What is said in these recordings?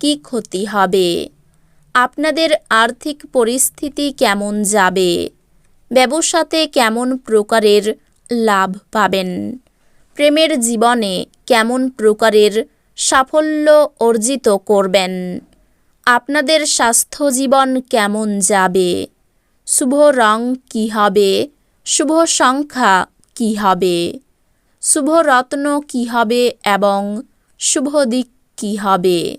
কী ক্ষতি হবে? আপনাদের আর্থিক পরিস্থিতি কেমন যাবে? ব্যবসাতে কেমন প্রকারের লাভ পাবেন? প্রেমের জীবনে কেমন প্রকারের সাফল্য অর্জিত করবেন? আপনাদের স্বাস্থ্য জীবন কেমন যাবে? শুভ রং কী হবে? শুভ সংখ্যা কী হবে? শুভ রত্ন কী হবে এবং শুভ দিক কী হবে?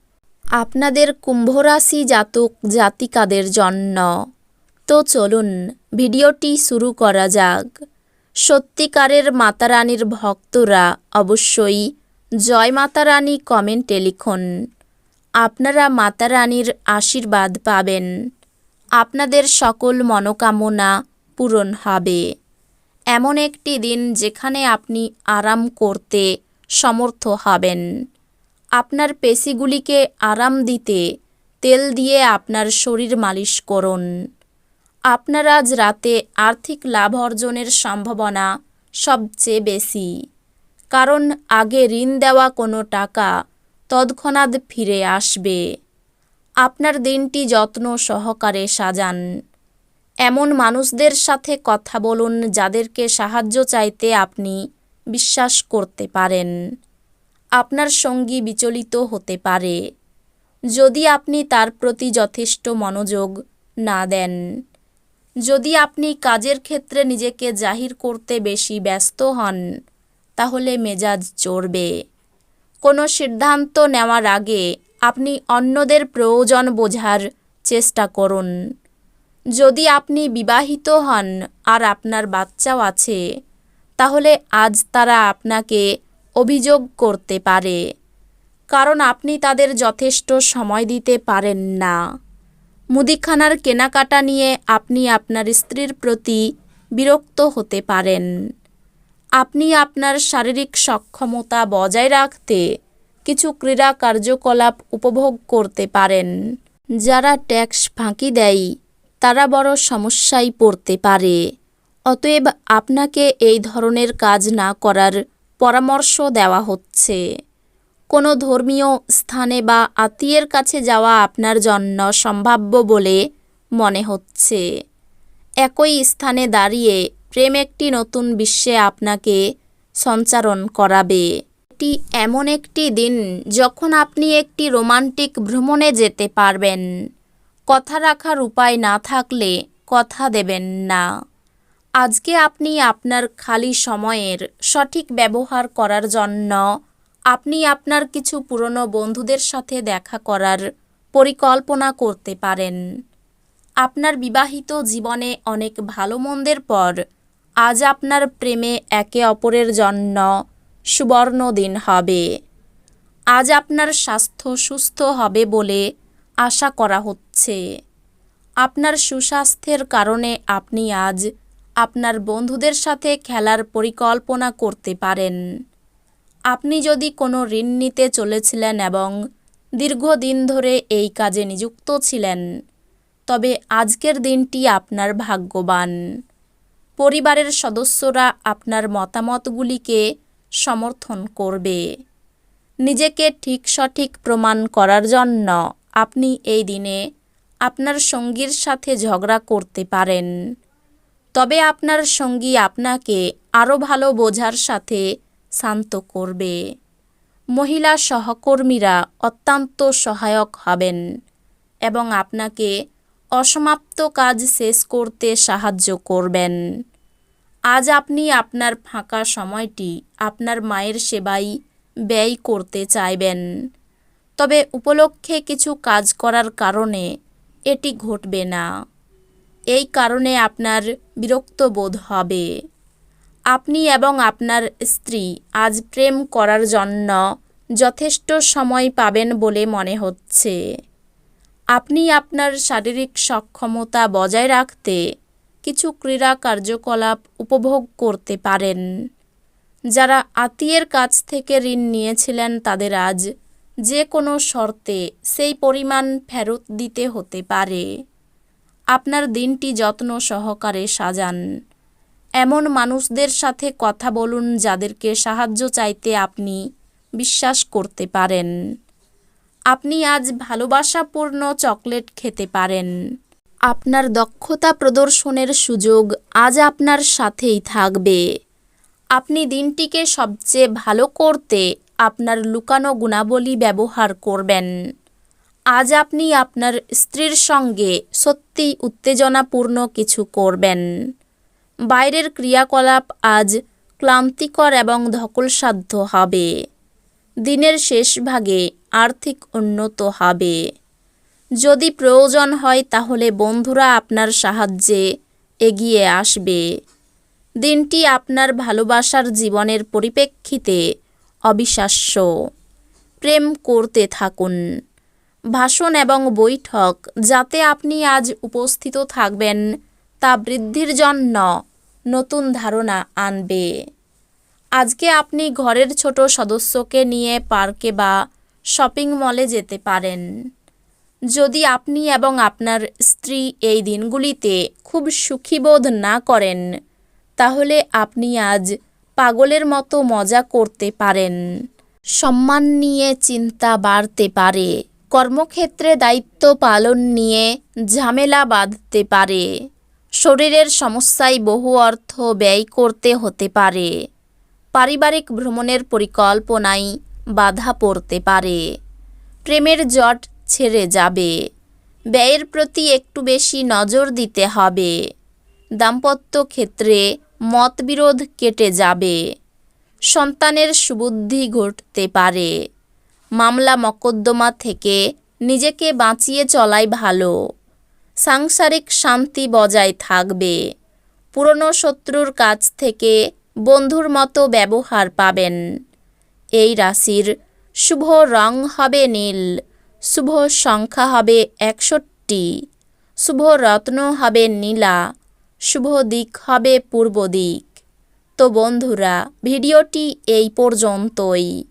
আপনাদের কুম্ভরাশি জাতক জাতিকাদের জন্য। তো চলুন, ভিডিওটি শুরু করা যাক। সত্যিকারের মাতারানীর ভক্তরা অবশ্যই জয় মাতারানী কমেন্টে লিখুন। আপনারা মাতারানীর আশীর্বাদ পাবেন। আপনাদের সকল মনোকামনা পূরণ হবে। এমন একটি দিন যেখানে আপনি আরাম করতে সমর্থ হবেন। আপনার পেশিগুলিকে আরাম দিতে তেল দিয়ে আপনার শরীর মালিশ করুন। আপনার আজ রাতে আর্থিক লাভ অর্জনের সম্ভাবনা সবচেয়ে বেশি। কারণ আগে ঋণ দেওয়া কোনো টাকা তৎক্ষণাৎ ফিরে আসবে। আপনার দিনটি যত্ন সহকারে সাজান। এমন মানুষদের সাথে কথা বলুন যাদেরকে সাহায্য চাইতে আপনি বিশ্বাস করতে পারেন। আপনার সঙ্গী বিচলিত হতে পারে। যদি আপনি তার প্রতি যথেষ্ট মনোযোগ না দেন, যদি আপনি কাজের ক্ষেত্রে নিজেকে জাহির করতে বেশি ব্যস্ত হন, তাহলে মেজাজ চড়বে। কোনো সিদ্ধান্ত নেওয়ার আগে আপনি অন্যদের প্রয়োজন বোঝার চেষ্টা করুন। যদি আপনি বিবাহিত হন আর আপনার বাচ্চাও আছে, তাহলে আজ তারা আপনাকে অভিযোগ করতে পারে। কারণ আপনি তাদের যথেষ্ট সময় দিতে পারেন না। মুদিখানার কেনাকাটা নিয়ে আপনি আপনার স্ত্রীর প্রতি বিরক্ত হতে পারেন। আপনি আপনার শারীরিক সক্ষমতা বজায় রাখতে কিছু ক্রীড়া কার্যকলাপ উপভোগ করতে পারেন। যারা ট্যাক্স ফাঁকি দেয়, তারা বড় সমস্যায় পড়তে পারে। অতএব আপনাকে এই ধরনের কাজ না করার পরামর্শ দেওয়া হচ্ছে। কোনো ধর্মীয় স্থানে বা আত্মীয়ের কাছে যাওয়া আপনার জন্য সম্ভাব্য বলে মনে হচ্ছে। একই স্থানে দাঁড়িয়ে প্রেম একটি নতুন বিশ্বে আপনাকে সঞ্চারণ করাবে। এটি এমন একটি দিন যখন আপনি একটি রোমান্টিক ভ্রমণে যেতে পারবেন। কথা রাখার উপায় না থাকলে কথা দেবেন না। আজকে আপনি আপনার খালি সময়ের সঠিক ব্যবহার করার জন্য আপনি আপনার কিছু পুরনো বন্ধুদের সাথে দেখা করার পরিকল্পনা করতে পারেন। আপনার বিবাহিত জীবনে অনেক ভালো মন্দের পর আজ আপনার প্রেমে একে অপরের জন্য সুবর্ণ দিন হবে। আজ আপনার স্বাস্থ্য সুস্থ হবে বলে আশা করা হচ্ছে। আপনার সুস্বাস্থ্যের কারণে আপনি আজ আপনার বন্ধুদের সাথে খেলার পরিকল্পনা করতে পারেন। আপনি যদি কোনো ঋণ নিতে চলেছিলেন এবং দীর্ঘদিন ধরে এই কাজে নিযুক্ত ছিলেন, তবে আজকের দিনটি আপনার ভাগ্যবান। পরিবারের সদস্যরা আপনার মতামতগুলিকে সমর্থন করবে। নিজেকে ঠিক সঠিক প্রমাণ করার জন্য আপনি এই দিনে আপনার সঙ্গীর সাথে ঝগড়া করতে পারেন। তবে আপনার সঙ্গী আপনাকে আরও ভালো বোঝার সাথে শান্ত করবে। মহিলা সহকর্মীরা অত্যন্ত সহায়ক হবেন এবং আপনাকে অসমাপ্ত কাজ শেষ করতে সাহায্য করবেন। আজ আপনি আপনার ফাঁকা সময়টি আপনার মায়ের সেবায় ব্যয় করতে চাইবেন। তবে উপলক্ষে কিছু কাজ করার কারণে এটি ঘটবে না। এই কারণে আপনার বিরক্ত বোধ হবে। আপনি এবং আপনার স্ত্রী আজ প্রেম করার জন্য যথেষ্ট সময় পাবেন বলে মনে হচ্ছে। আপনি আপনার শারীরিক সক্ষমতা বজায় রাখতে কিছু ক্রীড়া কার্যকলাপ উপভোগ করতে পারেন। যারা আত্মীয়ের কাছ থেকে ঋণ নিয়েছিলেন তাদের আজ যে কোনো শর্তে সেই পরিমাণ ফেরত দিতে হতে পারে। আপনার দিনটি যত্ন সহকারে সাজান। এমন মানুষদের সাথে কথা বলুন যাদেরকে সাহায্য চাইতে আপনি বিশ্বাস করতে পারেন। আপনি আজ ভালোবাসাপূর্ণ চকলেট খেতে পারেন। আপনার দক্ষতা প্রদর্শনের সুযোগ আজ আপনার সাথেই থাকবে। আপনি দিনটিকে সবচেয়ে ভালো করতে আপনার লুকানো গুণাবলী ব্যবহার করবেন। আজ আপনি আপনার স্ত্রীর সঙ্গে সত্যি উত্তেজনাপূর্ণ কিছু করবেন। বাইরের ক্রিয়াকলাপ আজ ক্লান্তিকর এবং ধকলসাধ্য হবে। দিনের শেষ ভাগে আর্থিক উন্নত হবে। যদি প্রয়োজন হয় তাহলে বন্ধুরা আপনার সাহায্যে এগিয়ে আসবে। দিনটি আপনার ভালোবাসার জীবনের পরিপ্রেক্ষিতে অবিশ্বাস্য। প্রেম করতে থাকুন। ভাষণ এবং বৈঠক যাতে আপনি আজ উপস্থিত থাকবেন, তা বৃদ্ধির জন্য নতুন ধারণা আনবে। আজকে আপনি ঘরের ছোট সদস্যকে নিয়ে পার্কে বা শপিং মলে যেতে পারেন। যদি আপনি এবং আপনার স্ত্রী এই দিনগুলিতে খুব সুখীবোধ না করেন, তাহলে আপনি আজ পাগলের মতো মজা করতে পারেন। সম্মান নিয়ে চিন্তা বাড়তে পারে। কর্মক্ষেত্রে দায়িত্ব পালন নিয়ে ঝামেলা বাঁধতে পারে। শরীরের সমস্যায় বহু অর্থ ব্যয় করতে হতে পারে। পারিবারিক ভ্রমণের পরিকল্পনায় বাধা পড়তে পারে। প্রেমের জট ছেড়ে যাবে। ব্যয়ের প্রতি একটু বেশি নজর দিতে হবে। দাম্পত্য ক্ষেত্রে মতবিরোধ কেটে যাবে। সন্তানের সুবুদ্ধি ঘটতে পারে। মামলা মকদ্দমা থেকে নিজেকে বাঁচিয়ে চলাই ভালো। সাংসারিক শান্তি বজায় থাকবে। পুরনো শত্রুর কাছ থেকে বন্ধুর মতো ব্যবহার পাবেন। এই রাশির শুভ রং হবে নীল, শুভ সংখ্যা হবে একষট্টি, শুভ রত্ন হবে নীলা, শুভ দিক হবে পূর্ব দিক। তো বন্ধুরা, ভিডিওটি এই পর্যন্তই।